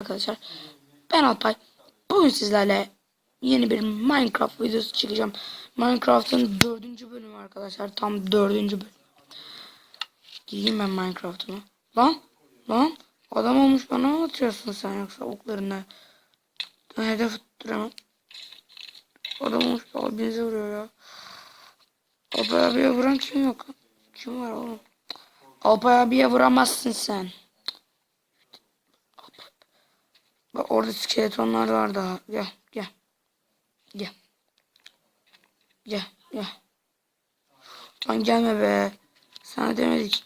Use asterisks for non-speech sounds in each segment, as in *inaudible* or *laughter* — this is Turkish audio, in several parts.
Arkadaşlar ben Alpay. Bugün sizlerle yeni bir Minecraft videosu çekeceğim. Minecraft'ın dördüncü bölümü arkadaşlar. Tam dördüncü bölüm. Gireyim ben Minecraft'ıma. Lan lan adam olmuş bana atıyorsun sen yoksa oklarına? Hedef tutturamam. Adam olmuş abinize vuruyor ya. Alpay abiye vuran kim yok? Kim var oğlum? Alpay abiye vuramazsın sen. Bak orada skeletonlar var daha. Gel gel. Gel. Gel gel. Lan gelme be. Sana demedik.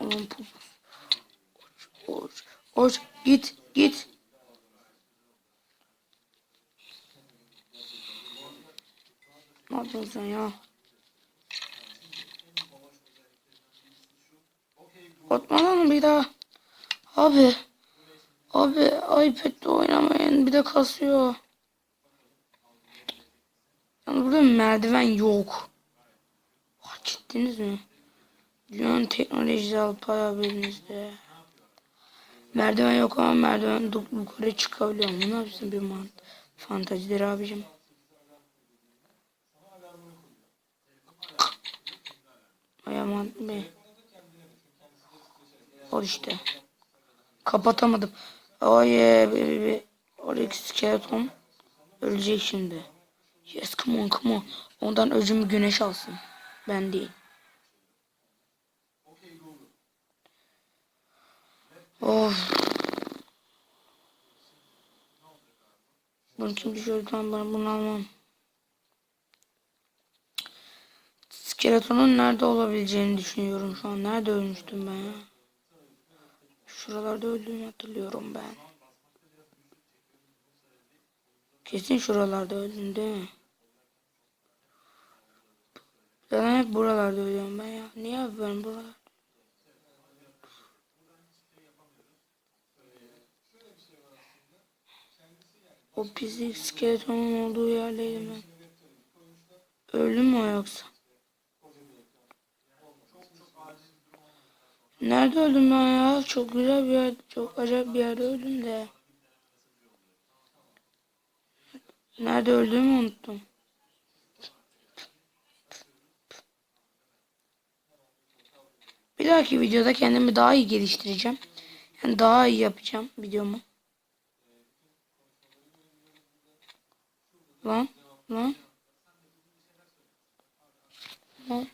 Oğlum pul. Oç, oç. Git git. Ne yapıyorsun sen ya? Atma lan bir daha. Abi. Abi iPad'de oynamayın bir de kasıyor. Yani burada merdiven yok. Fark ettiniz mi? Dünyanın teknolojisi Alpay haberimizde. Merdiven yok ama merdiven yukarı çıkabiliyor. Bu ne yapıyorsun bir man fantazidir abicim. Ay aman be. Al işte. Kapatamadım. Ay be be. Oradaki skeleton ölecek şimdi. Yes come on come on. Ondan öcümü güneş alsın. Ben değil. Of. Bunu kim düşürdü lan ben bunu almam. Skeletonun nerede olabileceğini düşünüyorum şu an. Nerede ölmüştüm ben ya? Şuralarda öldüğümü hatırlıyorum ben. Kesin şuralarda öldüm değil mi? Ben hep buralarda ölüyorum ben ya. Niye ben buralarda? O pislik skeletonun olduğu yerdeydim ben. Öldüm mü o yoksa? Nerede öldüm ben ya? Çok güzel bir yer, çok acayip bir yerde öldüm de. Nerede öldüğümü unuttum. Bir dahaki videoda kendimi daha iyi geliştireceğim. Yani daha iyi yapacağım videomu. Lan, lan. Lan.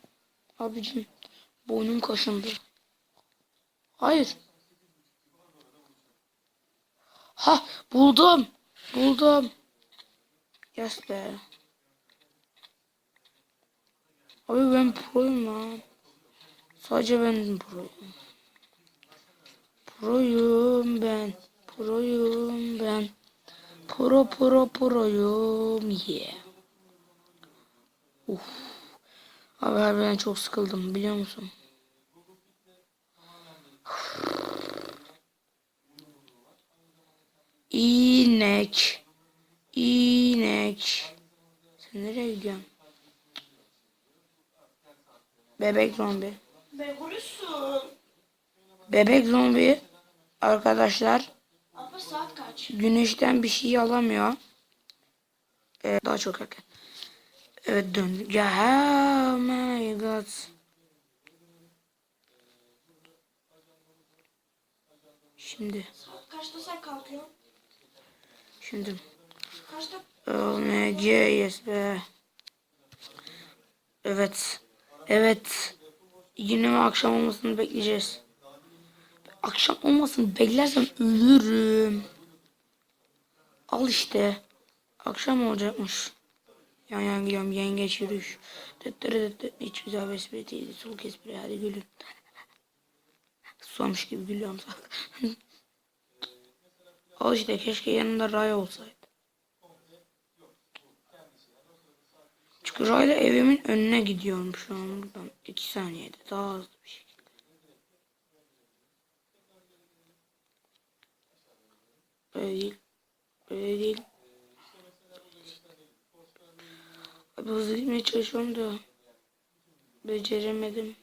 Abicim, boynum kaşındı. Hayır. Ha buldum. Buldum. Yes be. Abi ben proyum lan. Sadece ben proyum. Proyum ben. Proyum ben. Pro pro proyum yeah. Uf. Abi harbiden çok sıkıldım biliyor musun? İnek. İnek. Sen nereye gidiyorsun? Bebek zombi. Begolüsün. Bebek zombi arkadaşlar Ama saat kaç? güneşten bir şey alamıyor. Ee, daha çok erken. Evet döndük. Ya oh my god. Şimdi Saat kaçta sen kalkıyorsun? Kaçta? OMG yes be. Evet. Evet. Yine mi akşam olmasını bekleyeceğiz. Akşam olmasını beklersem ölürüm. Al işte. Akşam olacakmış. Yan yan gidiyorum yengeç yürüyüş. Dıt dırı dıt dıt. Hiç güzel bir espri değildi. Soğuk espri hadi gülün. *laughs* Susamış gibi gülüyorum. *laughs* Al işte keşke yanında Ray olsaydı. Çünkü Ray'la evimin önüne gidiyorum şu an buradan. 2 saniyede daha hızlı bir şekilde. Böyle değil. Böyle değil. Abi hızlı gitmeye çalışıyorum da beceremedim.